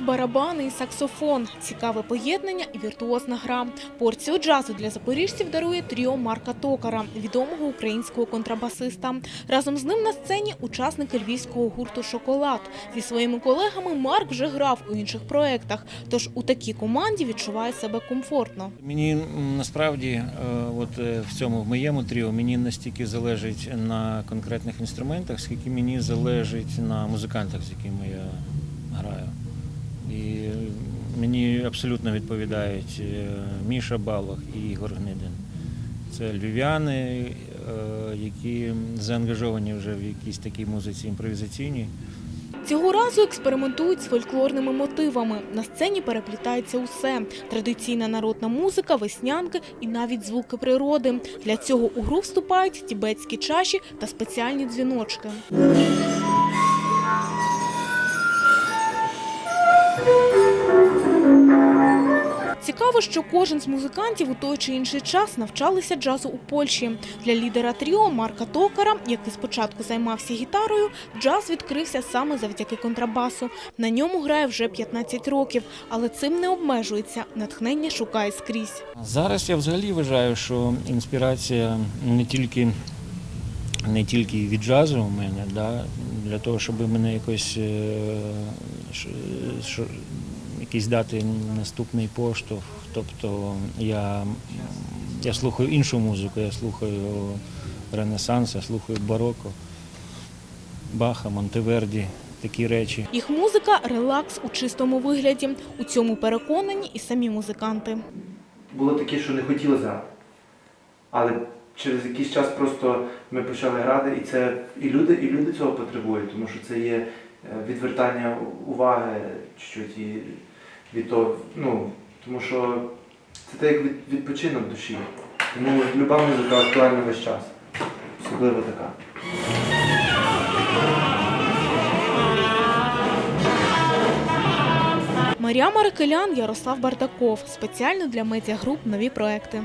барабани і саксофон. Цікаве поєднання і віртуозна гра. Порцію джазу для запоріжців дарує тріо Марка Токара, відомого українського контрабасиста. Разом з ним на сцені учасники львівського гурту Шоколад. Зі своїми колегами Марк вже грав у інших проєктах, тож у такій команді відчуває себе комфортно. Мені насправді, е, от е, в цьому в моєму тріо мені настільки залежить на конкретних інструментах, скільки мені залежить на музикантах, з якими я граю. І мені абсолютно відповідають е, Міша Балах і Ігор Гнидин. Це львів'яни, е, які заангажовані вже в якійсь такій музиці імпровізаційній. Цього разу експериментують з фольклорними мотивами. На сцені переплітається усе: традиційна народна музика, веснянки і навіть звуки природи. Для цього у гру вступають тібетські чаші та спеціальні дзвіночки. Цікаво, що кожен з музикантів у той чи інший час навчалися джазу у Польщі. Для лідера тріо Марка Токара, який спочатку займався гітарою, джаз відкрився саме завдяки контрабасу. На ньому грає вже 15 років, але цим не обмежується. Натхнення шукає скрізь. Зараз я взагалі вважаю, що інспірація не тільки, не тільки від джазу у мене, да, для того, щоб мене якось е, якийсь дати наступний поштовх. Тобто я, я слухаю іншу музику, я слухаю Ренесанс, я слухаю бароко, Баха, Монтеверді, такі речі. Їх музика релакс у чистому вигляді. У цьому переконані і самі музиканти. було таке, що не хотіли грати. Але через якийсь час просто ми почали грати, і це і люди, і люди цього потребують, тому що це є е, відвертання уваги чуть-чуть і від того, ну, тому що це так як від, відпочинок душі. Тому люба музика актуальна весь час. Особливо така. Марія Марикелян, Ярослав Бардаков. Спеціально для медіагруп нові проекти.